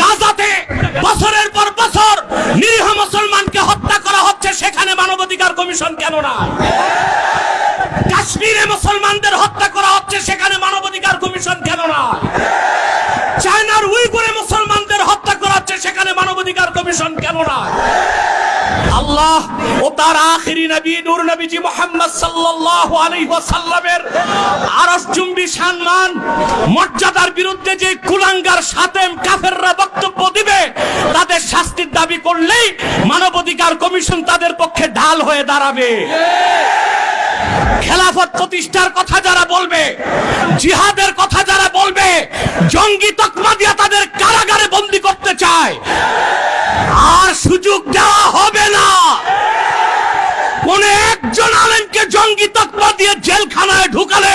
গাজাতে বছরের পর বছর নিরীহ মুসলমানকে হত্যা করা হচ্ছে, সেখানে মানবাধিকার কমিশন কেন না কাশ্মীরে মুসলমানদের হত্যা করা হচ্ছে, সেখানে মানবাধিকার কমিশন কেন না চায়নার উইগুরে তার আখিরি নবী, নূর নবীজি মোহাম্মদ সাল্লাল্লাহু আলাইহি ওয়াসাল্লামের আরশ চুম্বি সম্মান, মর্যাদার বিরুদ্ধে যে কুলাঙ্গার সাতেম কাফেররা বক্তব্য দিবে, তাদের শাস্তির দাবি করলেই মানবাধিকার কমিশন তাদের পক্ষে ঢাল হয়ে দাঁড়াবে। খেলাফত প্রতিষ্ঠার কথা যারা বলবে, জিহাদের কথা যারা বলবে, জঙ্গি তকমা দিয়া তাদের কারাগারে বন্দি করতে চায়। আর সুযোগ দেওয়া হবে না। একজন আলেমকে জঙ্গি তকমা দিয়ে জেলখানায় ঢুকালে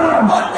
Oh,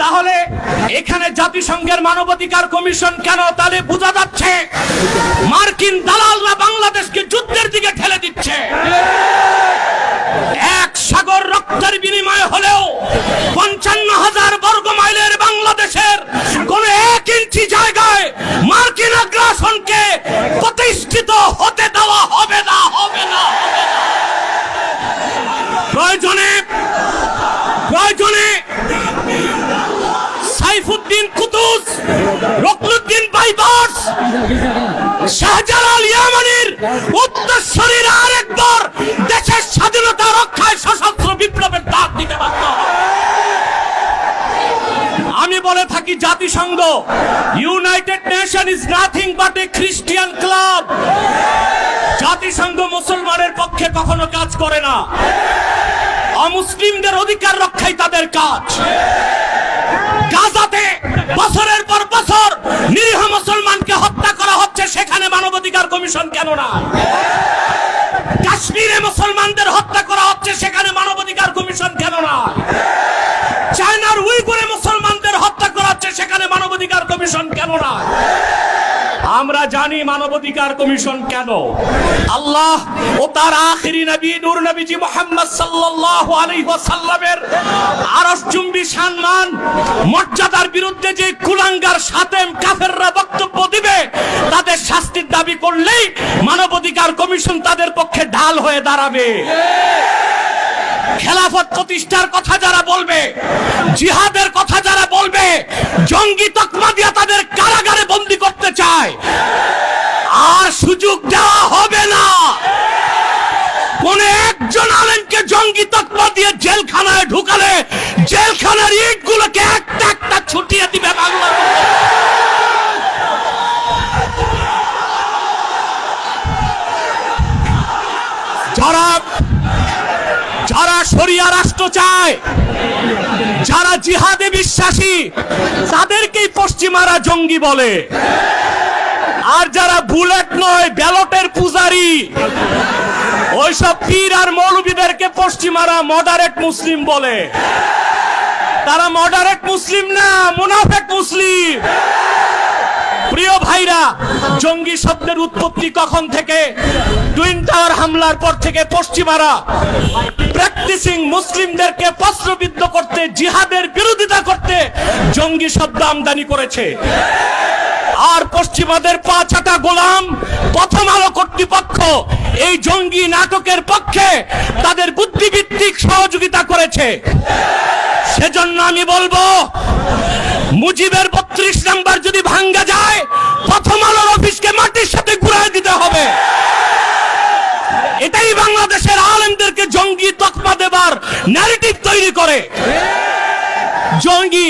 তাহলে এখানে জাতিসংঘের মানবাধিকার কমিশন কেন তাহলে বোঝা যাচ্ছে? মার্কিন দালালরা বাংলাদেশকে যুদ্ধের দিকে ঠেলে দিচ্ছে। এক সাগর রক্তের বিনিময়ে হলেও পঞ্চান্ন হাজার বর্গ মাইলের বাংলাদেশের কোন এক ইঞ্চি জায়গায় মার্কিন আগ্রাসনকে প্রতিষ্ঠিত হতে দেওয়া হবে না হবে না হবে না প্রয়োজনে প্রয়োজনে সাইফুদ্দিন কুতুস রকনুদ্দিন বাইবাস শাহজালাল ইয়ামানির উত্তরসূরির আরেকবার দেশের স্বাধীনতা রক্ষায় সশস্ত্র বিপ্লবের ডাক দিতে পারত আমি বলে থাকি জাতিসংঘ, United Nation is nothing but a Christian club. জাতিসংঘ মুসলমানের পক্ষে কখনো কাজ করে না। অমুসলিমদের অধিকার রক্ষাই তাদের কাজ। কেন না। কাশ্মীরে মুসলমানদের হত্যা করা হচ্ছে, সেখানে মানবাধিকার কমিশন কেন না। চায়নার উইগুরে মুসলমানদের হত্যা করা হচ্ছে, সেখানে মানবাধিকার কমিশন কেন না। আমরা জানি মানবাধিকার কমিশন কেন। আল্লাহ ও তার আখিরি নবী, নূর নবীজি মোহাম্মদ সাল্লাল্লাহু আলাইহি ওয়াসাল্লামের আরশ চুম্বি সম্মান, মর্যাদার বিরুদ্ধে যে কুলাঙ্গার সাতেম কাফেররা বক্তব্য দিবে, তাদের শাস্তির দাবি করলেই মানবাধিকার কমিশন তাদের পক্ষে ঢাল হয়ে দাঁড়াবে। খেলাফত প্রতিষ্ঠার কথা যারা বলবে, জিহাদের কথা যারা বলবে, জঙ্গি তকমা দিয়া তাদের কারাগারে বন্দি করতে চায়। আর সুযোগ দেওয়া হবে না। কোন একজন আলেমকে জঙ্গি তকমা দিয়ে জেলখানায় ঢুকালে যারা জিহাদে বিশ্বাসী, তাদেরকেই পশ্চিমারা জঙ্গি বলে। আর যারা বুলেট নয়, ব্যালটের পূজারি, ওইসব পীর আর মৌলবীদেরকে পশ্চিমারা মডারেট মুসলিম বলে। তারা মডারেট মুসলিম না, মুনাফেক মুসলিম। প্রিয় ভাইরা, জঙ্গি শব্দের উৎপত্তি কখন থেকে? টুইন টাওয়ার হামলার পর থেকে পশ্চিমারা প্র্যাকটিসিং মুসলিমদেরকে প্রশ্নবিদ্ধ করতে, জিহাদের বিরোধিতা করতে জঙ্গি শব্দ আমদানি করেছে। আর পশ্চিমাদের পা চাটা গোলাম প্রথম আলো কর্তৃপক্ষ এই জঙ্গি নাটকের পক্ষে তাদের বুদ্ধিভিত্তিক সহযোগিতা করেছে। সেজন্য আমি বলব, মুজিবের বত্রিশ নাম্বার যদি ভাঙ্গা যায় মাটির সাথে ঘুরাই দিতে হবে। এটাই বাংলাদেশের আলেমদেরকে জঙ্গি তকমা দেবার ন্যারেটিভ তৈরি করে। জঙ্গি,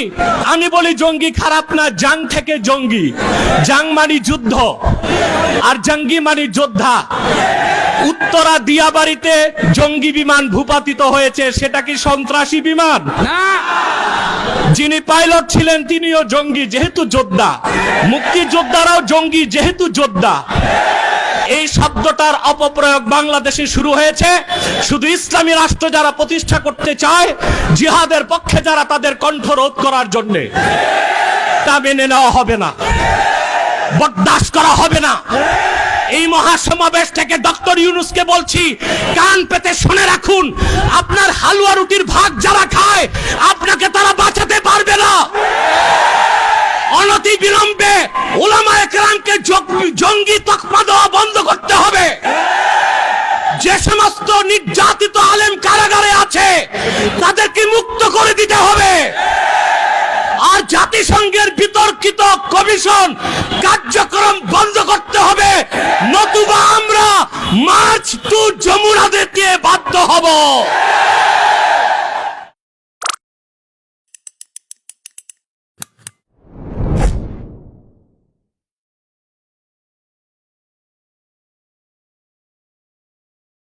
আমি বলি জঙ্গি খারাপ না, জাং থেকে জঙ্গি। জাং মানি যুদ্ধ, আর জঙ্গি মানি যোদ্ধা। উত্তরা দিয়াবাড়িতে জঙ্গি বিমান ভূপাতিত হয়েছে, সেটা কি সন্ত্রাসী বিমান? যিনি পাইলট ছিলেন তিনিও জঙ্গি, যেহেতু যোদ্ধা। মুক্তিযোদ্ধারাও জঙ্গি, যেহেতু যোদ্ধা। এই শব্দটার অপপ্রয়োগ বাংলাদেশে শুরু হয়েছে। শুধু ইসলামী রাষ্ট্র যারা প্রতিষ্ঠা করতে চায়, জিহাদের পক্ষে যারা তাদের কণ্ঠ রোধ করার জন্য। তা মেনে নেওয়া হবে না। বরদাস্ত করা হবে না। এই মহাসমাবেশ থেকে ডক্টর ইউনুসকে বলছি, কান পেতে শুনে রাখুন, আপনার হালুয়া রুটির ভাগ যারা খায়, আপনাকে তারা জঙ্গি তকমা দেওয়া বন্ধ করতে হবে। যে সমস্ত নির্যাতিত আলেম কারাগারে আছে, তাদেরকে মুক্ত করে দিতে হবে। আর জাতিসংঘের বিতর্কিত কমিশন কার্যক্রম বন্ধ করতে হবে। নতুবা আমরা মার্চ টু যমুনা দিতে বাধ্য হব।